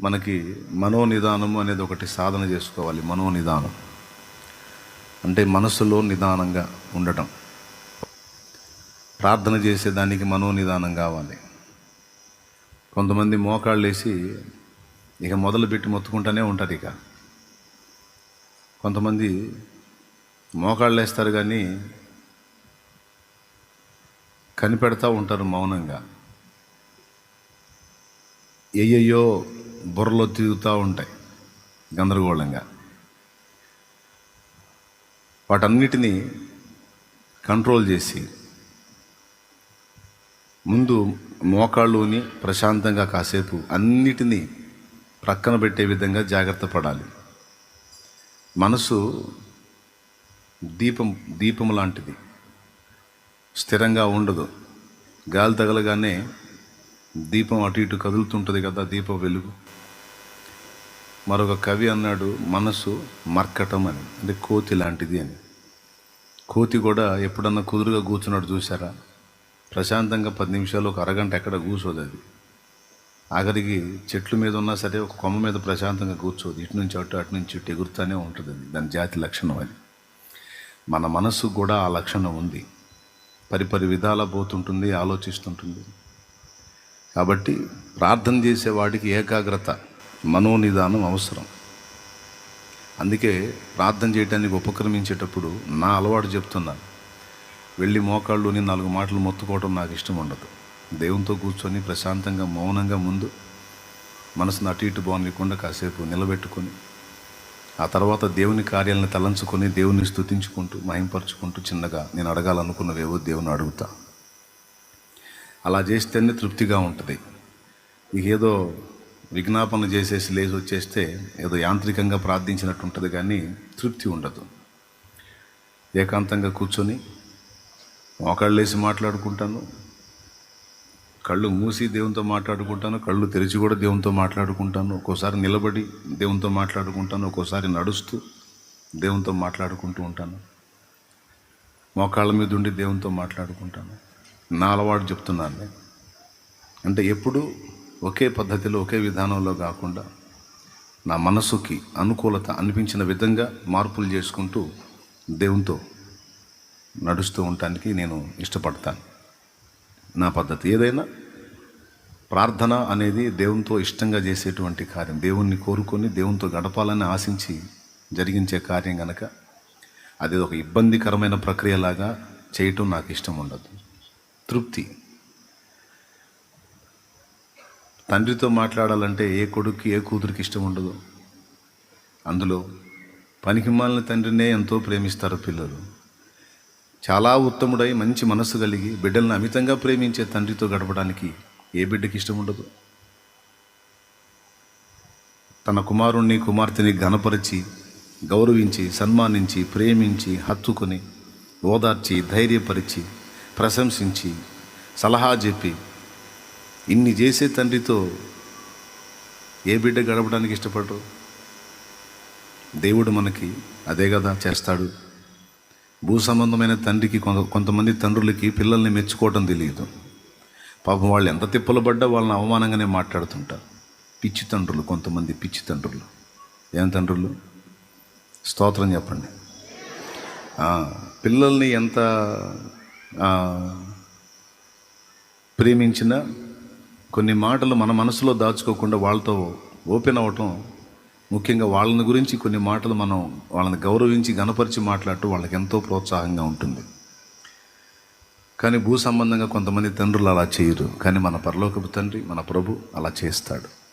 మనకి మనోనిదానము అనేది ఒకటి సాధన చేసుకోవాలి మనోనిదానం. అంటే మనసులో నిదానంగా ఉండటం. ప్రార్థన చేసేదానికి మనోనిదానం కావాలి. కొంతమంది మోకాళ్ళు వేసి ఇక మొదలుపెట్టి మొత్తుకుంటూనే ఉంటారు ఇక. కొంతమంది మోకాళ్ళు వేస్తారు కానీ కనిపెడతా ఉంటారు మౌనంగా. ఏయయ్యో బుర్రలో తిరుగుతూ ఉంటాయి గందరగోళంగా. వాటన్నిటినీ కంట్రోల్ చేసి ముందు మోకాళ్ళుని ప్రశాంతంగా కాసేపు అన్నిటినీ ప్రక్కన పెట్టే విధంగా జాగ్రత్త పడాలి. మనసు దీపం దీపం లాంటిది. స్థిరంగా ఉండదు. గాలి తగలగానే దీపం అటు ఇటు కదులుతుంటుంది కదా దీప వెలుగు. మరొక కవి అన్నాడు మనసు మర్కటం అని అంటే కోతి లాంటిది అని. కోతి కూడా ఎప్పుడన్నా కుదురుగా కూర్చున్నాడు చూసారా ప్రశాంతంగా పది నిమిషాలు ఒక అరగంట ఎక్కడ కూర్చోదు అది. ఆఖరికి చెట్ల మీద ఉన్నా సరే ఒక కొమ్మ మీద ప్రశాంతంగా కూర్చోదు. ఇటు నుంచి అటు అటు నుంచి ఇటు ఎగురుతూనే ఉంటుంది అది దాని జాతి లక్షణం అది. మన మనసు కూడా ఆ లక్షణం ఉంది. పరిపరి విధాల పోతుంటుంది ఆలోచిస్తుంటుంది. కాబట్టి ప్రార్థన చేసేవాడికి ఏకాగ్రత మనోనిదానం అవసరం. అందుకే ప్రార్థన చేయడానికి ఉపక్రమించేటప్పుడు నా అలవాటు చెప్తున్నాను. వెళ్ళి మోకాళ్ళుని నాలుగు మాటలు మొత్తుకోవడం నాకు ఇష్టం ఉండదు. దేవునితో కూర్చొని ప్రశాంతంగా మౌనంగా ముందు మనసును అటు ఇటు బాగునికుండా కాసేపు నిలబెట్టుకొని ఆ తర్వాత దేవుని కార్యాలను తలంచుకొని దేవుని స్తుతించుకుంటూ మహింపరుచుకుంటూ చిన్నగా నేను అడగాలనుకున్నవేవో దేవుని అడుగుతా. అలా చేస్తేనే తృప్తిగా ఉంటుంది. ఇక ఏదో విజ్ఞాపన చేసేసి లేచి వచ్చేస్తే ఏదో యాంత్రికంగా ప్రార్థించినట్టు ఉంటుంది కానీ తృప్తి ఉండదు. ఏకాంతంగా కూర్చొని మోకాళ్ళు వేసి మాట్లాడుకుంటాను. కళ్ళు మూసి దేవునితో మాట్లాడుకుంటాను. కళ్ళు తెరిచి కూడా దేవునితో మాట్లాడుకుంటాను. ఒక్కోసారి నిలబడి దేవునితో మాట్లాడుకుంటాను. ఒక్కోసారి నడుస్తూ దేవునితో మాట్లాడుకుంటూ ఉంటాను. మోకాళ్ళ మీద ఉండి దేవునితో మాట్లాడుకుంటాను. నా అలవాటు చెప్తున్నాను. నేను అంటే ఎప్పుడు ఒకే పద్ధతిలో ఒకే విధానంలో కాకుండా నా మనసుకి అనుకూలత అనిపించిన విధంగా మార్పులు చేసుకుంటూ దేవునితో నడుస్తూ ఉండటానికి నేను ఇష్టపడతాను. నా పద్ధతి ఏదైనా ప్రార్థన అనేది దేవునితో ఇష్టంగా చేసేటువంటి కార్యం. దేవుణ్ణి కోరుకొని దేవునితో గడపాలని ఆశించి జరిగించే కార్యం కనుక అది ఒక ఇబ్బందికరమైన ప్రక్రియలాగా చేయటం నాకు ఇష్టం ఉండదు. తృప్తి. తండ్రితో మాట్లాడాలంటే ఏ కొడుక్కి ఏ కూతురికి ఇష్టం ఉండదు. అందులో పనికిమాలిన తండ్రినే ఎంతో ప్రేమిస్తారు పిల్లలు. చాలా ఉత్తముడై మంచి మనస్సు కలిగి బిడ్డలను అమితంగా ప్రేమించే తండ్రితో గడపడానికి ఏ బిడ్డకి ఇష్టం ఉండదు. తన కుమారుణ్ణి కుమార్తెని ఘనపరిచి గౌరవించి సన్మానించి ప్రేమించి హత్తుకొని ఓదార్చి ధైర్యపరిచి ప్రశంసించి సలహా చెప్పి ఇన్ని చేసే తండ్రితో ఏ బిడ్డ గడపడానికి ఇష్టపడరు? దేవుడు మనకి అదే కదా చేస్తాడు. భూ సంబంధమైన తండ్రికి కొంత కొంతమంది తండ్రులకి పిల్లల్ని మెచ్చుకోవటం తెలియదు. పాపం వాళ్ళు ఎంత తిప్పలు పడ్డా వాళ్ళని అవమానంగానే మాట్లాడుతుంటారు. పిచ్చి తండ్రులు కొంతమంది పిచ్చి తండ్రులు. ఏం తండ్రులు? స్తోత్రం చెప్పండి. పిల్లల్ని ఎంత ప్రేమించిన కొన్ని మాటలు మన మనసులో దాచుకోకుండా వాళ్ళతో ఓపెన్ అవ్వటం ముఖ్యంగా వాళ్ళని గురించి కొన్ని మాటలు మనం వాళ్ళని గౌరవించి గనపరిచి మాట్లాడటం వాళ్ళకి ఎంతో ప్రోత్సాహంగా ఉంటుంది. కానీ భూ సంబంధంగా కొంతమంది తండ్రులు అలా చేయరు. కానీ మన పరలోకపు తండ్రి మన ప్రభు అలా చేస్తాడు.